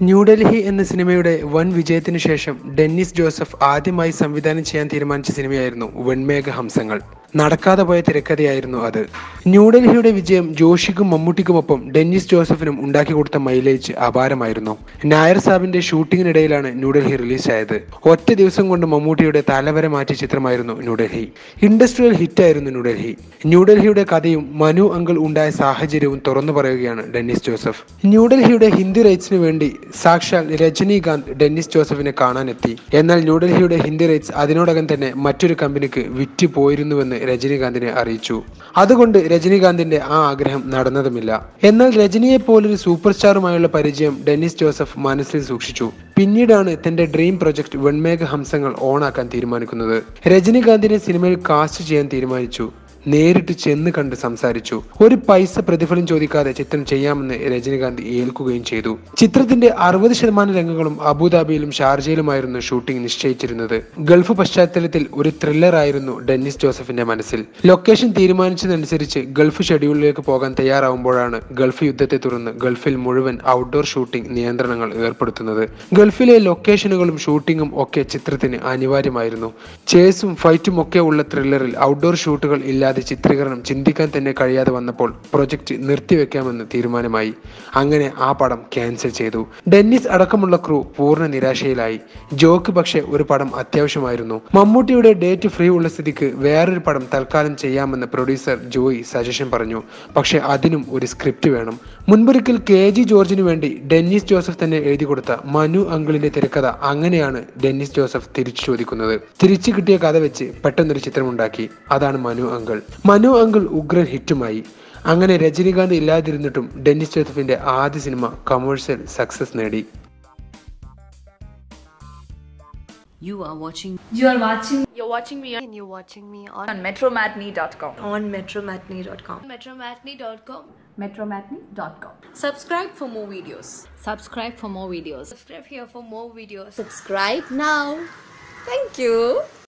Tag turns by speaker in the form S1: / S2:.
S1: ന്യൂഡൽഹി എന്ന സിനിമയുടെ വൻ വിജയത്തിനു ശേഷം ഡെന്നിസ് ജോസഫ് ആദ്യമായി സംവിധാനം ചെയ്യാൻ തീരുമാനിച്ച സിനിമയായിരുന്നു വെൺമേഘ ഹംസങ്ങൾ നടക്കാതെ പോയ തിരക്കഥയായിരുന്നു അത്. ന്യൂഡൽഹിയുടെ വിജയം ജോഷിക്കും മമ്മൂട്ടിക്കുമൊപ്പം ഡെന്നിസ് ജോസഫിനും ഉണ്ടാക്കി കൊടുത്ത മൈലേജ് അപാരമായിരുന്നു. നായർ സാബിന്റെ ഷൂട്ടിങ്ങിനിടയിലാണ് ന്യൂഡൽഹി റിലീസായത്. ഒറ്റ ദിവസം കൊണ്ട് മമ്മൂട്ടിയുടെ തലവരെ മാറ്റിയ ചിത്രമായിരുന്നു ന്യൂഡൽഹി ഇൻഡസ്ട്രിയൽ ഹിറ്റ് ആയിരുന്നു ന്യൂഡൽഹി ന്യൂഡൽഹിയുടെ കഥയും മനു അങ്കിൾ ഉണ്ടായ സാഹചര്യവും തുറന്നു പറയുകയാണ് ഡെന്നിസ് ജോസഫ്. ന്യൂഡൽഹിയുടെ ഹിന്ദി റൈറ്റ്സിന് വേണ്ടി സാക്ഷാൽ രജനീകാന്ത് ഡെന്നിസ് ജോസഫിനെ കാണാനെത്തി. എന്നാൽ ന്യൂഡൽഹിയുടെ ഹിന്ദി റൈറ്റ്സ് അതിനോടകം തന്നെ മറ്റൊരു കമ്പനിക്ക് വിറ്റ് പോയിരുന്നുവെന്ന് രജനീകാന്തിനെ അറിയിച്ചു. അതുകൊണ്ട് രജനീകാന്തിന്റെ ആ ആഗ്രഹം നടന്നതുമില്ല. എന്നാൽ രജനിയെ പോലൊരു സൂപ്പർ സ്റ്റാറുമായുള്ള പരിചയം ഡെന്നിസ് ജോസഫ് മനസ്സിൽ സൂക്ഷിച്ചു. പിന്നീടാണ് തന്റെ ഡ്രീം പ്രൊജക്ട് വെൺമേഘ ഹംസങ്ങൾ ഓണാക്കാൻ തീരുമാനിക്കുന്നത്. രജനീകാന്തിനെ സിനിമയിൽ കാസ്റ്റ് ചെയ്യാൻ തീരുമാനിച്ചു. നേരിട്ട് ചെന്ന് കണ്ട് സംസാരിച്ചു. ഒരു പൈസ പ്രതിഫലം ചോദിക്കാതെ ചിത്രം ചെയ്യാമെന്ന് രജനീകാന്ത് ഏൽക്കുകയും ചെയ്തു. ചിത്രത്തിന്റെ അറുപത് ശതമാനം രംഗങ്ങളും അബുദാബിയിലും ഷാർജയിലുമായിരുന്നു ഷൂട്ടിംഗ് നിശ്ചയിച്ചിരുന്നത്. ഗൾഫ് പശ്ചാത്തലത്തിൽ ഒരു ത്രില്ലർ ആയിരുന്നു ഡെന്നിസ് ജോസഫിന്റെ മനസ്സിൽ. ലൊക്കേഷൻ തീരുമാനിച്ചതനുസരിച്ച് ഗൾഫ് ഷെഡ്യൂളിലേക്ക് പോകാൻ തയ്യാറാവുമ്പോഴാണ് ഗൾഫ് യുദ്ധത്തെ തുടർന്ന് ഗൾഫിൽ മുഴുവൻ ഔട്ട്ഡോർ ഷൂട്ടിംഗ് നിയന്ത്രണങ്ങൾ ഏർപ്പെടുത്തുന്നത്. ഗൾഫിലെ ലൊക്കേഷനുകളും ഷൂട്ടിങ്ങും ഒക്കെ ചിത്രത്തിന് അനിവാര്യമായിരുന്നു. ചേസും ഫൈറ്റും ഒക്കെ ഉള്ള ത്രില്ലറിൽ ഔട്ട്ഡോർ ഷൂട്ടുകൾ ഇല്ലാതെ ചിത്രീകരണം ചിന്തിക്കാൻ തന്നെ കഴിയാതെ വന്നപ്പോൾ പ്രൊജക്ട് നിർത്തിവെക്കാമെന്ന് തീരുമാനമായി. അങ്ങനെ ആ പടം ക്യാൻസൽ ചെയ്തു. ഡെന്നിസ് അടക്കമുള്ള ക്രൂ പൂർണ നിരാശയിലായി. ജോക്ക് പക്ഷേ ഒരു പടം അത്യാവശ്യമായിരുന്നു. മമ്മൂട്ടിയുടെ ഡേറ്റ് ഫ്രീ ഉള്ള സ്ഥിതിക്ക് വേറൊരു പടം തൽക്കാലം ചെയ്യാമെന്ന് പ്രൊഡ്യൂസർ ജോയി സജഷൻ പറഞ്ഞു. പക്ഷേ അതിനും ഒരു സ്ക്രിപ്റ്റ് വേണം. മുൻപൊരിക്കൽ കെ ജി ജോർജിന് വേണ്ടി ഡെന്നിസ് ജോസഫ് തന്നെ എഴുതി കൊടുത്ത മനു അങ്കിളിന്റെ തിരക്കഥ അങ്ങനെയാണ് ഡെന്നിസ് ജോസഫ് തിരിച്ചു ചോദിക്കുന്നത്. തിരിച്ചു കിട്ടിയ കഥ വെച്ച് പെട്ടെന്നൊരു ചിത്രമുണ്ടാക്കി. അതാണ് മനു അങ്കിൾ. മനു അങ്കിൾ ഉഗ്രൻ ഹിറ്റുമായി അങ്ങനെ രജനീകാന്ത് ഇല്ലാതിരുന്നിട്ടും ഡെന്നിസ് ജോസഫിന്റെ ആദ്യ സിനിമ കമേഴ്ഷ്യൽ സക്സസ് നേടി
S2: You are watching
S3: You are watching
S4: You're watching me
S5: And you're watching me on,
S4: on metromatney.com.
S5: on metromatney.com.
S4: Metromatney.com.
S3: metromatney.com.
S4: Subscribe for more videos.
S2: subscribe for more videos.
S4: Subscribe here for more videos.
S5: Subscribe now. Thank you.